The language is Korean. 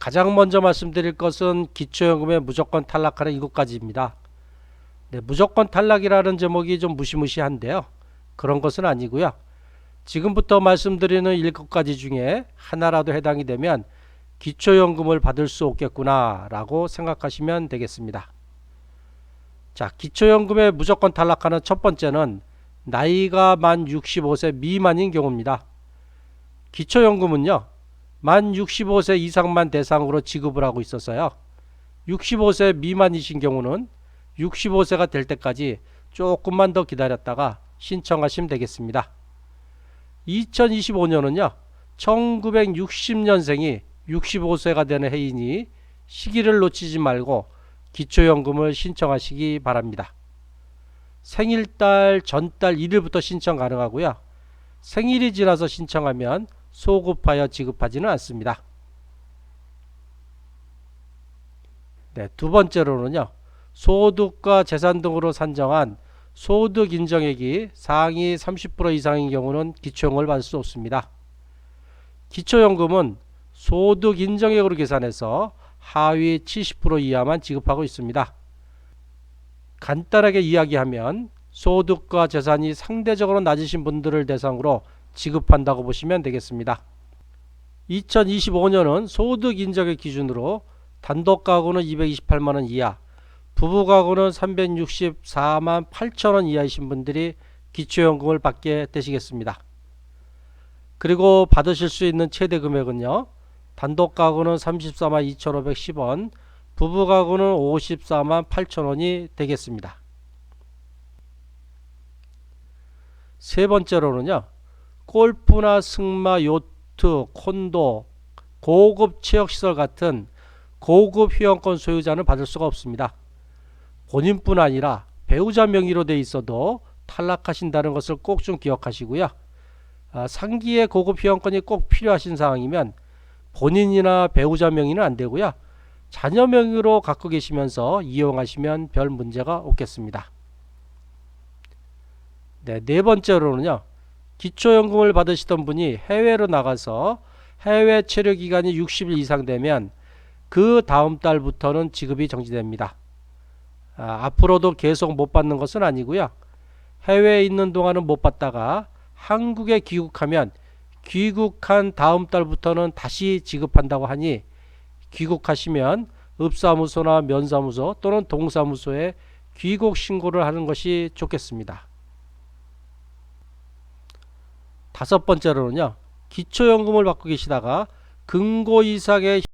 가장 먼저 말씀드릴 것은 기초연금의 무조건 탈락하는 이것 가지입니다. 네, 무조건 탈락이라는 제목이 좀 무시무시한데요. 그런 것은 아니고요. 지금부터 말씀드리는 일곱 가지 중에 하나라도 해당이 되면 기초연금을 받을 수 없겠구나라고 생각하시면 되겠습니다. 자, 기초연금에 무조건 탈락하는 첫 번째는 나이가 만 65세 미만인 경우입니다. 기초연금은요, 만 65세 이상만 대상으로 지급을 하고 있어서요. 65세 미만이신 경우는 65세가 될 때까지 조금만 더 기다렸다가 신청하시면 되겠습니다. 2025년은요, 1960년생이 65세가 되는 해이니 시기를 놓치지 말고 기초연금을 신청하시기 바랍니다. 생일달 전달 1일부터 신청 가능하고요. 생일이 지나서 신청하면 소급하여 지급하지는 않습니다. 네, 두 번째로는요. 소득과 재산 등으로 산정한 소득 인정액이 상위 30% 이상인 경우는 기초연금을 받을 수 없습니다. 기초연금은 소득 인정액으로 계산해서 하위 70% 이하만 지급하고 있습니다. 간단하게 이야기하면 소득과 재산이 상대적으로 낮으신 분들을 대상으로 지급한다고 보시면 되겠습니다. 2025년은 소득 인정액 기준으로 단독 가구는 228만 원 이하, 부부 가구는 364만 8천 원 이하이신 분들이 기초연금을 받게 되시겠습니다. 그리고 받으실 수 있는 최대 금액은요. 단독 가구는 34만 2,510원, 부부 가구는 54만 8천 원이 되겠습니다. 세 번째로는요. 골프나 승마, 요트, 콘도, 고급 체육시설 같은 고급 회원권 소유자는 받을 수가 없습니다. 본인뿐 아니라 배우자 명의로 돼 있어도 탈락하신다는 것을 꼭 좀 기억하시고요. 아, 상기의 고급 회원권이 꼭 필요하신 상황이면 본인이나 배우자 명의는 안 되고요. 자녀 명의로 갖고 계시면서 이용하시면 별 문제가 없겠습니다. 네, 네 번째로는요. 기초연금을 받으시던 분이 해외로 나가서 해외 체류 기간이 60일 이상 되면 그 다음 달부터는 지급이 정지됩니다. 아, 앞으로도 계속 못 받는 것은 아니고요. 해외에 있는 동안은 못 받다가 한국에 귀국하면 귀국한 다음 달부터는 다시 지급한다고 하니 귀국하시면 읍사무소나 면사무소 또는 동사무소에 귀국 신고를 하는 것이 좋겠습니다. 다섯 번째로는요. 기초연금을 받고 계시다가 금고 이상의